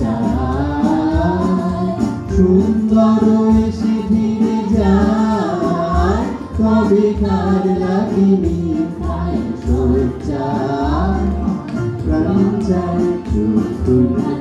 যায়। সুন্দর এসে ফিরে যায়। কবে কার লাগিনি খায় সজ্জা। প্রাণ চায় চুপ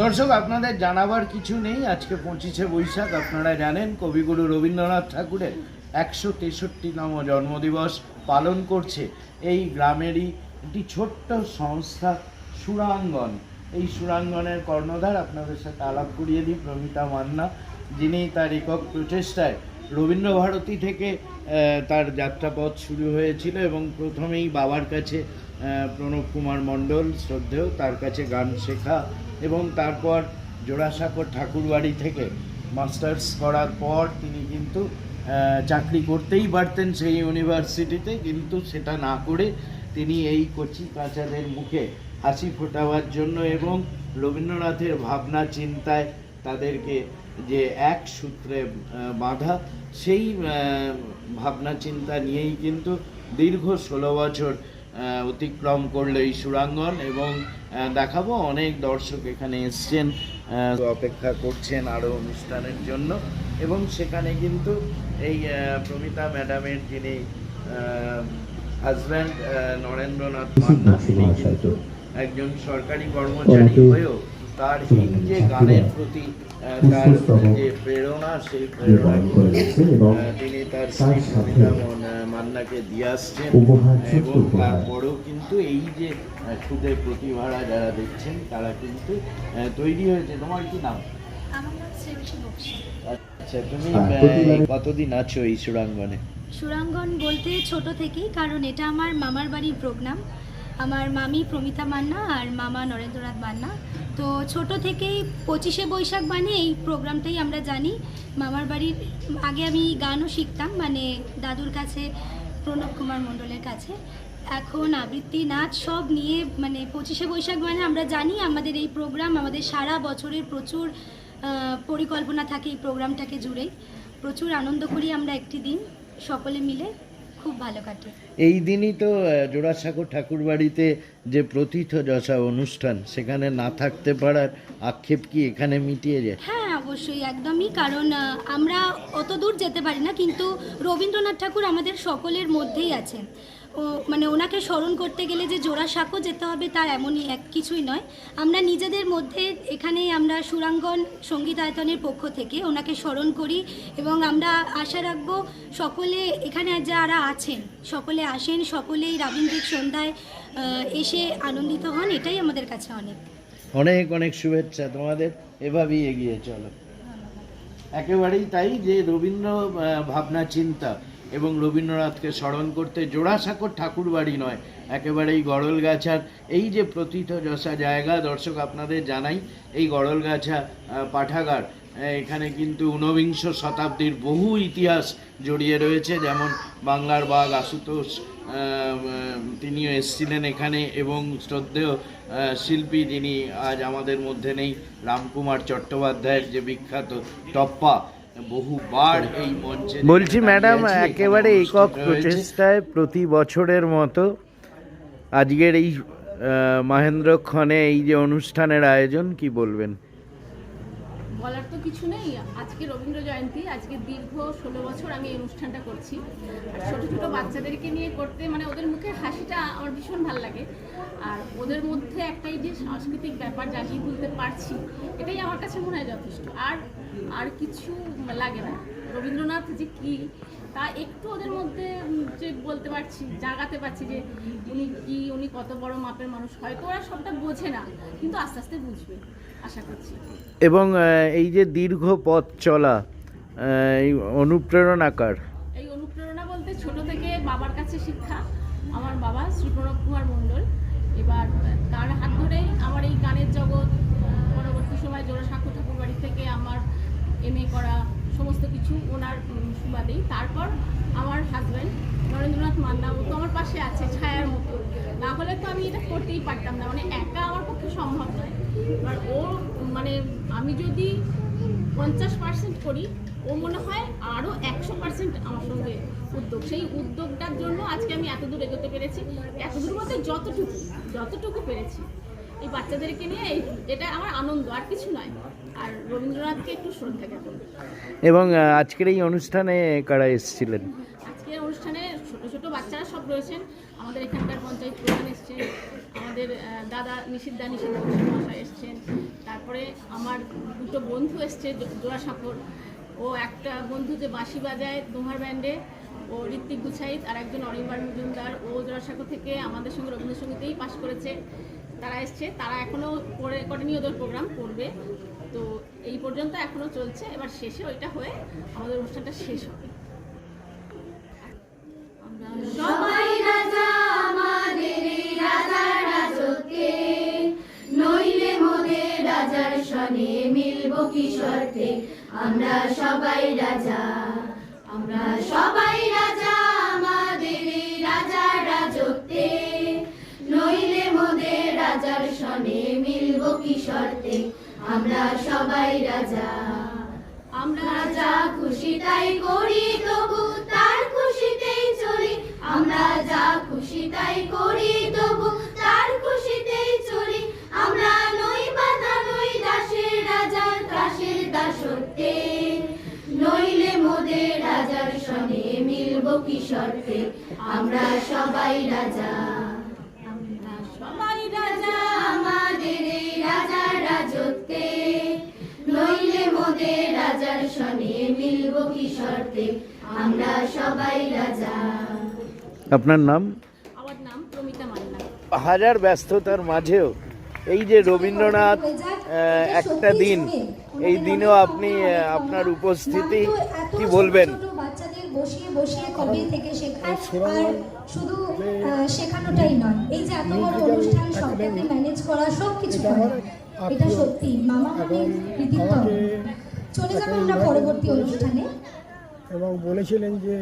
দর্শক, আপনাদের জানাবার কিছু নেই। আজকে পঁচিশে বৈশাখ, আপনারা জানেন, কবিগুরু রবীন্দ্রনাথ ঠাকুরের একশো তেষট্টিতম জন্মদিবস পালন করছে এই গ্রামেরই একটি ছোট্ট সংস্থা, সুরাঙ্গন। এই সুরাঙ্গনের কর্ণধার আপনাদের সাথে আলাপ করিয়ে দিই, প্রমিতা মান্না, যিনি তার একক প্রচেষ্টায় রবীন্দ্রভারতী থেকে তার যাত্রাপথ শুরু হয়েছিল এবং প্রথমেই বাবার কাছে প্রণব কুমার মণ্ডল শ্রদ্ধেয় তার কাছে গান শেখা এবং তারপর জোড়াসাঁকর ঠাকুরবাড়ি থেকে মাস্টার্স করার পর তিনি কিন্তু চাকরি করতেই পারতেন সেই ইউনিভার্সিটিতে, কিন্তু সেটা না করে তিনি এই কচি কাঁচাদের মুখে হাসি ফোটাবার জন্য এবং রবীন্দ্রনাথের ভাবনা, চিন্তায় তাদেরকে যে এক সূত্রে বাঁধা সেই ভাবনা চিন্তা নিয়েই কিন্তু দীর্ঘ ষোলো বছর অতিক্রম করল এই সুরাঙ্গন এবং দেখাবো অনেক দর্শক এখানে এসছেন অপেক্ষা করছেন আরও অনুষ্ঠানের জন্য এবং সেখানে কিন্তু এই প্রমিতা ম্যাডামের যিনি হাজব্যান্ড নরেন্দ্রনাথ মান্না তিনি কিন্তু একজন সরকারি কর্মচারী হয়েও তার এই যে গানের প্রতি যে প্রেরণা সেই প্রেরণা তিনি তার মন- মান্নাকে দিয়ে আসছেন। এবং তারপরেও কিন্তু এই যে সুদের প্রতিভারা যারা দেখছেন তারা কিন্তু আহ, তৈরি হয়েছে। তোমার কি নাম? আচ্ছা তুমি আহ, কতদিন আছো এই সুরাঙ্গনে? সুরাঙ্গন বলতে ছোট থেকেই কারণ এটা আমার মামার বাড়ির প্রোগ্রাম আমার মামি প্রমিতা মান্না আর মামা নরেন্দ্রনাথ মান্না। তো ছোট থেকেই পঁচিশে বৈশাখ মানে এই প্রোগ্রামটাই আমরা জানি। মামার বাড়ির আগে আমি গানও শিখতাম মানে দাদুর কাছে, প্রণব কুমার মণ্ডলের কাছে। এখন আবৃত্তি, নাচ সব নিয়ে মানে পঁচিশে বৈশাখ মানে আমরা জানি আমাদের এই প্রোগ্রাম, আমাদের সারা বছরের প্রচুর পরিকল্পনা থাকে এই প্রোগ্রামটাকে জুড়েই। প্রচুর আনন্দ করি আমরা একটি দিন, সকলে মিলে। খুব ভালো কাটে। এই দিনই তো জোড়াসাঁকো ঠাকুর বাড়িতে যে প্রথিত যশা অনুষ্ঠান সেখানে না থাকতে পারার আক্ষেপ কি এখানে মিটিয়ে যায়? হ্যাঁ অবশ্যই একদমই কারণ আমরা অত দূর যেতে পারি না কিন্তু রবীন্দ্রনাথ ঠাকুর আমাদের সকলের মধ্যেই আছেন। মানে ওনাকে স্মরণ করতে গেলে যে জোড়াসাঁকো যেতে হবে তার এমনই এক কিছুই নয়। আমরা নিজেদের মধ্যে এখানেই আমরা সুরাঙ্গন সঙ্গীতায়তনের পক্ষ থেকে ওনাকে স্মরণ করি এবং আমরা আশা রাখব সকলে এখানে যারা আছেন, সকলে আসেন, সকলেই রাবীন্দ্রিক সন্ধ্যায় এসে আনন্দিত হন, এটাই আমাদের কাছে অনেক। অনেক অনেক শুভেচ্ছা তোমাদের, এভাবেই এগিয়ে চলো। একেবারেই তাই যে রবীন্দ্র ভাবনা, চিন্তা এবং রবীন্দ্রনাথকে স্মরণ করতে জোড়াসাঁকোর ঠাকুর বাড়ি নয়, একেবারেই গড়লগাছার। এই যে প্রথিত যশা জায়গা, দর্শক আপনাদের জানাই, এই গড়লগাছা পাঠাগার এখানে কিন্তু ঊনবিংশ শতাব্দীর বহু ইতিহাস জড়িয়ে রয়েছে, যেমন বাংলার বাঘ আশুতোষ তিনিও এসেছিলেন এখানে, এবং শ্রদ্ধেয় শিল্পী যিনি আজ আমাদের মধ্যে নেই, রামকুমার চট্টোপাধ্যায়ের যে বিখ্যাত টপ্পা বহুবার এই মঞ্চে বলছি ম্যাডাম একেবারে একক প্রচেষ্টায় প্রতি বছরের মতো আজকের এই মহেন্দ্রক্ষণে এই যে অনুষ্ঠানের আয়োজন কি বলবেন? বলার তো কিছু নেই। আজকে রবীন্দ্র জয়ন্তী, আজকে দীর্ঘ ষোলো বছর আমি এই অনুষ্ঠানটা করছি। আর ছোটো ছোটো বাচ্চাদেরকে নিয়ে করতে মানে ওদের মুখে হাসিটা আমার ভীষণ ভালো লাগে। আর ওদের মধ্যে একটাই যে সাংস্কৃতিক ব্যাপার জাগিয়ে তুলতে পারছি, এটাই আমার কাছে মনে হয় যথেষ্ট। আর আর কিছু লাগে না। রবীন্দ্রনাথ যে কী তা একটু ওদের মধ্যে যে বলতে পারছি জাগাতে পারছি যে উনি কি উনি কত বড় মাপের মানুষ হয়তো ওরা সবটা বোঝে না কিন্তু আস্তে আস্তে বুঝবে আশা করছি। এবং এই যে দীর্ঘ পথ চলা এই অনুপ্রেরণাকার। এই অনুপ্রেরণা বলতে ছোট থেকে বাবার কাছে শিক্ষা আমার বাবা শ্রী প্রণব কুমার মণ্ডল। এবার তার হাত ধরেই আমার এই গানের জগৎ পরবর্তী সময় জোড়াসাঁকো ঠাকুর বাড়ি থেকে আমার এম করা সমস্ত কিছু ওনার সুবাদেই তারপর আমার হাজব্যান্ড নরেন্দ্রনাথ মান্না, ও তো আমার পাশে আছে ছায়ার মতো। না হলে তো আমি এটা করতেই পারতাম না। মানে একা আমার পক্ষে সম্ভব নয়। এবার ও মানে আমি যদি পঞ্চাশ পার্সেন্ট করি, ও মনে হয় আরও একশো পার্সেন্ট আমার সঙ্গে উদ্যোগ। সেই উদ্যোগটার জন্য আজকে আমি এত দূর এগোতে পেরেছি। এত দূর বলতে যতটুকু যতটুকু পেরেছি। এই বাচ্চাদেরকে নিয়ে এটা আমার আনন্দ আর কিছু নয়। আর রবীন্দ্রনাথকে একটু শ্রদ্ধা জ্ঞাপন। এবং আজকের এই অনুষ্ঠানে কারা এসেছিলেন? আজকের অনুষ্ঠানে ছোট ছোট বাচ্চারা সব রয়েছেন। আমাদের এখানকার পঞ্চায়েত প্রধান এসছেন। আমাদের দাদা নিষিদ্ধা নিষিদ্ধ মহাশয় এসছেন। তারপরে আমার দুটো বন্ধু এসছে জোড়াসাঁকোর ও একটা বন্ধু যে বাঁশি বাজায় দোহার ব্যান্ডে ও ঋত্বিক গুছাইত আর একজন অরিম্বার মজুমদার। ও জোড়াসাঁকো থেকে আমাদের সঙ্গে রবীন্দ্রসঙ্গীতেই পাশ করেছে। তারা এসছে। তারা এখনও করে করেনি ওদের প্রোগ্রাম করবে। তো এই পর্যন্ত এখনও চলছে। এবার শেষে ওইটা হয়ে আমাদের অনুষ্ঠানটা শেষ হবে। আমরা সবাই রাজা, আমরা সবাই শর্তে আমরা সবাই রাজা। আমরা যা খুশি তাই করি, তবু তার খুশিতেই চলি। আমরা যা খুশি তাই করি, তবু তার খুশিতেই চলি। আমরা নই বাধা নই দাসের রাজার দাসের দাসত্বে। নইলে মোদের রাজার সনে মিলব কি শর্তে? আমরা সবাই রাজা। রাজার সনে মিলব কি শর্তে? আমরা সবাই রাজা। আপনার নাম? আমার নাম প্রমিতা মান্না। হাজার ব্যস্ততার মাঝেও এই যে রবীন্দ্রনাথ একটা দিন এই দিনেও আপনি আপনার উপস্থিতি কি বলবেন? বাচ্চাদের বসিয়ে বসিয়ে কবে থেকে শেখায় আর শুধু শেখানোটাই নয় এই যে এত বড় অনুষ্ঠান সরকারকে ম্যানেজ করা সব কিছু করে এটা সত্যি। মামা মানে কৃতিত্ব। চলে যাব আমরা পরবর্তী অনুষ্ঠানে। এবং বলেছিলেন যে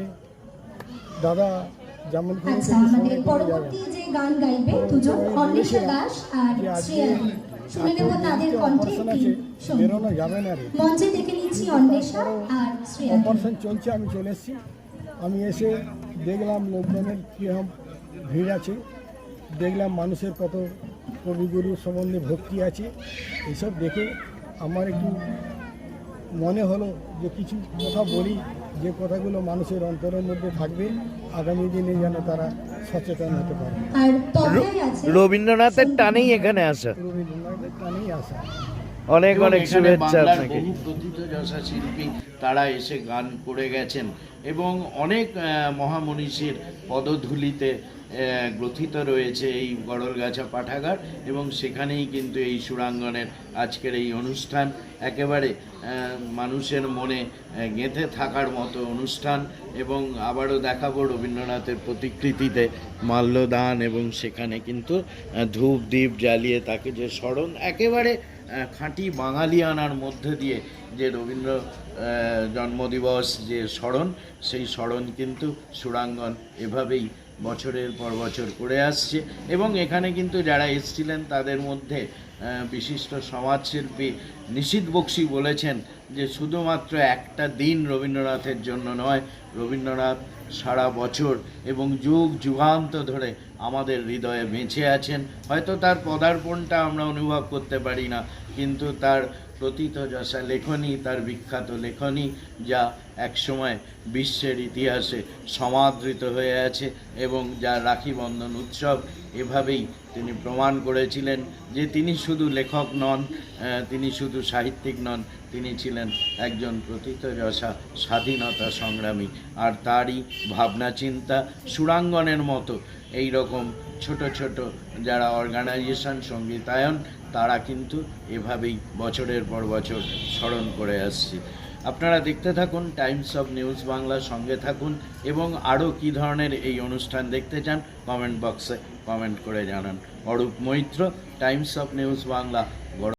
দাদা যেমন আচ্ছা আমাদের যাবেন পরবর্তী যে গান গাইবে দুজন অন্বেষা দাস আর শ্রেয়া শুনে নেব তাদের কণ্ঠে বেরোনো যাবে না মঞ্চে দেখে নিচ্ছি অন্বেষা আর শ্রেয়া অপারেশন চলছে আমি চলে এসেছি। আমি এসে দেখলাম লোকজনের কীরকম ভিড় আছে। দেখলাম মানুষের কত কবিগুরু সম্বন্ধে ভক্তি আছে। এসব দেখে আমার একটু মনে হলো যে কিছু কথা বলি যে কথাগুলো মানুষের অন্তরের মধ্যে থাকবে আগামী দিনে যেন তারা সচেতন হতে পারে। রবীন্দ্রনাথের টানেই এখানে আসা। রবীন্দ্রনাথের টানেই আসা। অনেক অনেক শুভেচ্ছা আপনাকে। বহু প্রথিতযশা শিল্পী তারা এসে গান করে গেছেন। এবং অনেক মহামনীষীর পদধূলিতে গ্রথিত রয়েছে এই গড়লগাছা পাঠাগার এবং সেখানেই কিন্তু এই সুরাঙ্গনের আজকের এই অনুষ্ঠান। একেবারে মানুষের মনে গেঁথে থাকার মতো অনুষ্ঠান এবং আবারও দেখাবো রবীন্দ্রনাথের প্রতিকৃতিতে মাল্যদান এবং সেখানে কিন্তু ধূপ দ্বীপ জ্বালিয়ে তাকে যে স্মরণ, একেবারে খাঁটি বাঙালিয়ানার মধ্যে দিয়ে যে রবীন্দ্র জন্মদিবস যে স্মরণ, সেই স্মরণ কিন্তু সুরাঙ্গন এভাবেই বছরের পর বছর করে আসছে এবং এখানে কিন্তু যারা এসছিলেন তাদের মধ্যে বিশিষ্ট সমাজশিল্পী নিশীত বক্সি বলেছেন যে শুধুমাত্র একটা দিন রবীন্দ্রনাথের জন্য নয়, রবীন্দ্রনাথ সারা বছর এবং যুগ যুগান্ত ধরে আমাদের হৃদয়ে বেঁচে আছেন। হয়তো তার পদার্পণটা আমরা অনুভব করতে পারি না, কিন্তু তার প্রতীতযশা লেখনী, তার বিখ্যাত লেখনী, যা একসময় বিশ্বের ইতিহাসে সমাদৃত হয়ে আছে এবং যা রাখি বন্ধন উৎসব এভাবেই তিনি প্রমাণ করেছিলেন যে তিনি শুধু লেখক নন তিনি শুধু সাহিত্যিক নন, তিনি ছিলেন একজন প্রতীতযশা স্বাধীনতা সংগ্রামী। আর তারই ভাবনা চিন্তা সুরাঙ্গনের মতো এই রকম ছোট ছোট যারা অর্গানাইজেশন সঙ্গীতায়ন তারা কিন্তু এভাবেই বছরের পর বছর স্মরণ করে আসছি। আপনারা দেখতে থাকুন টাইমস অফ নিউজ বাংলা সঙ্গে থাকুন এবং আরও কী ধরনের এই অনুষ্ঠান দেখতে চান কমেন্ট বক্সে কমেন্ট করে জানান। Arup Maitra times of news Bangla